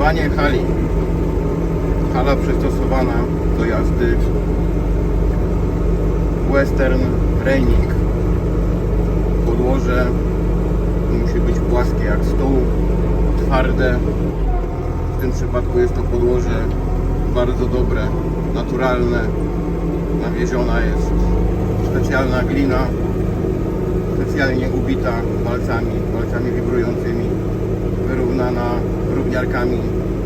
Zastosowanie hali. Hala przystosowana do jazdy Western Raining. Podłoże musi być płaskie jak stół, twarde. W tym przypadku jest to podłoże bardzo dobre, naturalne. Nawieziona jest specjalna glina, specjalnie ubita palcami, palcami wibrującymi, równiarkami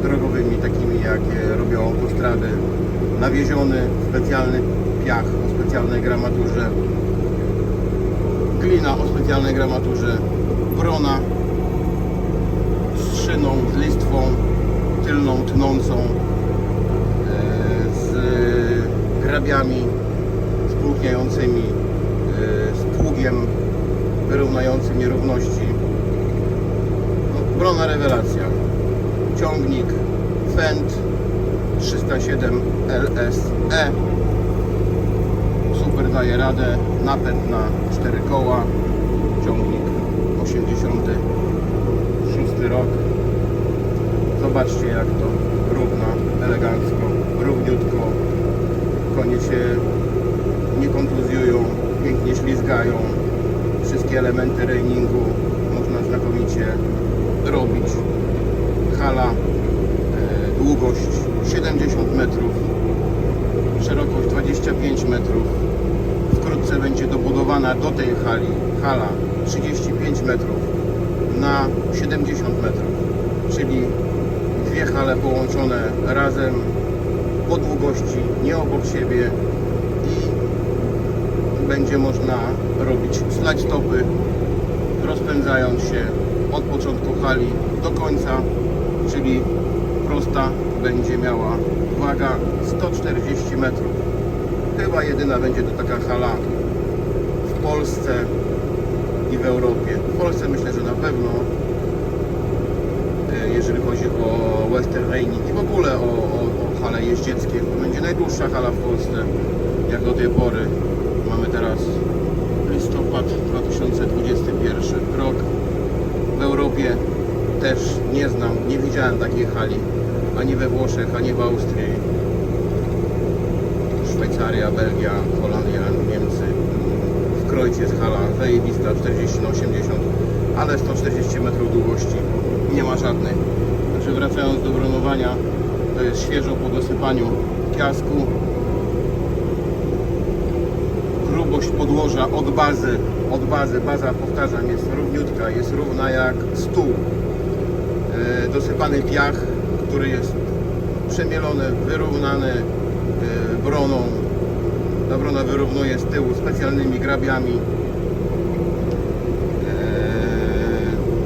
drogowymi, takimi jakie robią autostrady. Nawieziony specjalny piach o specjalnej gramaturze, glina o specjalnej gramaturze, brona z szyną, z listwą tylną, tnącą, e, z grabiami spłuchniającymi, e, z pługiem wyrównającym nierówności. No, brona rewelacja. Ciągnik Fendt 307 LSE. Super daje radę. Napęd na 4 koła. Ciągnik 86 rok. Zobaczcie jak to równa, elegancko, równiutko. Konie się nie kontuzjują, pięknie ślizgają. Wszystkie elementy reiningu można znakomicie robić. Hala, e, długość 70 metrów, szerokość 25 metrów. Wkrótce będzie dobudowana do tej hali hala 35 metrów na 70 metrów, czyli dwie hale połączone razem po długości, nie obok siebie i będzie można robić slide stopy rozpędzając się od początku hali do końca, czyli prosta będzie miała waga 140 metrów. Chyba jedyna będzie to taka hala w Polsce i w Europie. W Polsce myślę, że na pewno e, jeżeli chodzi o Western Raining i w ogóle o, o, o hale jeździeckie. To będzie najdłuższa hala w Polsce, jak do tej pory. Mamy teraz listopad 2021 rok. W Europie też nie znam, nie widziałem takiej hali. Ani we Włoszech, ani w Austrii. Szwajcaria, Belgia, Holandia, Niemcy. W Krojcie jest hala zajebista, 40 na 80, ale 140 metrów długości nie ma żadnej. Także wracając do bronowania, to jest świeżo po dosypaniu piasku. Grubość podłoża od bazy, od bazy, baza powtarzam jest równiutka, jest równa jak stół. E, Dosypany piach, który jest przemielony, wyrównany e, broną. Ta brona wyrównuje z tyłu specjalnymi grabiami.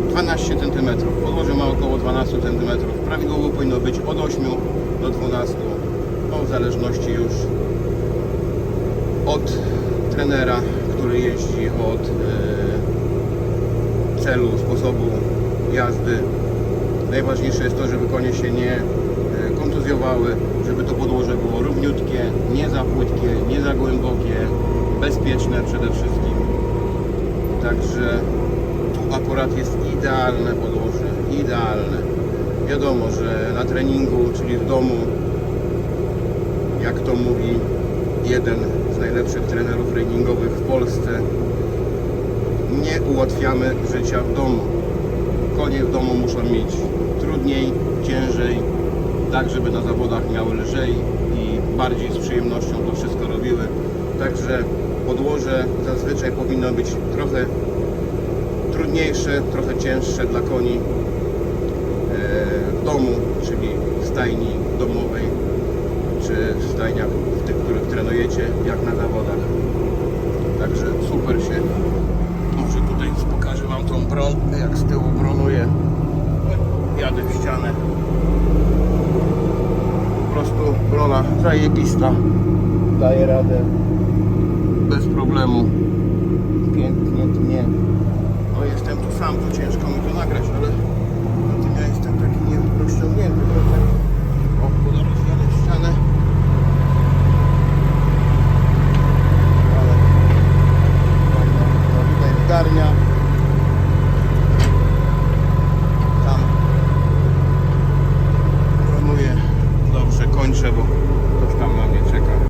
E, 12 cm. Podłoże ma około 12 cm. Prawidłowo powinno być od 8 do 12. No, w zależności już od trenera, który jeździ, od celu, sposobu jazdy. Najważniejsze jest to, żeby konie się nie e, kontuzjowały, żeby to podłoże było równiutkie, nie za płytkie, nie za głębokie, bezpieczne przede wszystkim. Także tu akurat jest idealne podłoże, idealne. Wiadomo, że na treningu, czyli w domu, jak to mówi jeden z najlepszych trenerów treningowych w Polsce, nie ułatwiamy życia w domu. Konie w domu muszą mieć trudniej, ciężej, tak żeby na zawodach miały lżej i bardziej z przyjemnością to wszystko robiły. Także podłoże zazwyczaj powinno być trochę trudniejsze, trochę cięższe dla koni e, w domu, czyli w stajni domowej, czy w stajniach w tych, których trenujecie, jak na zawodach. Także super się. Wam tą bron, jak z tyłu bronuję. Jadę w ścianę. Po prostu brona zajebista. Daje radę bez problemu. Pięknie tnie. No jestem tu sam, to ciężko mi to nagrać, ale na tym ja jestem taki nierozciągnięty trochę.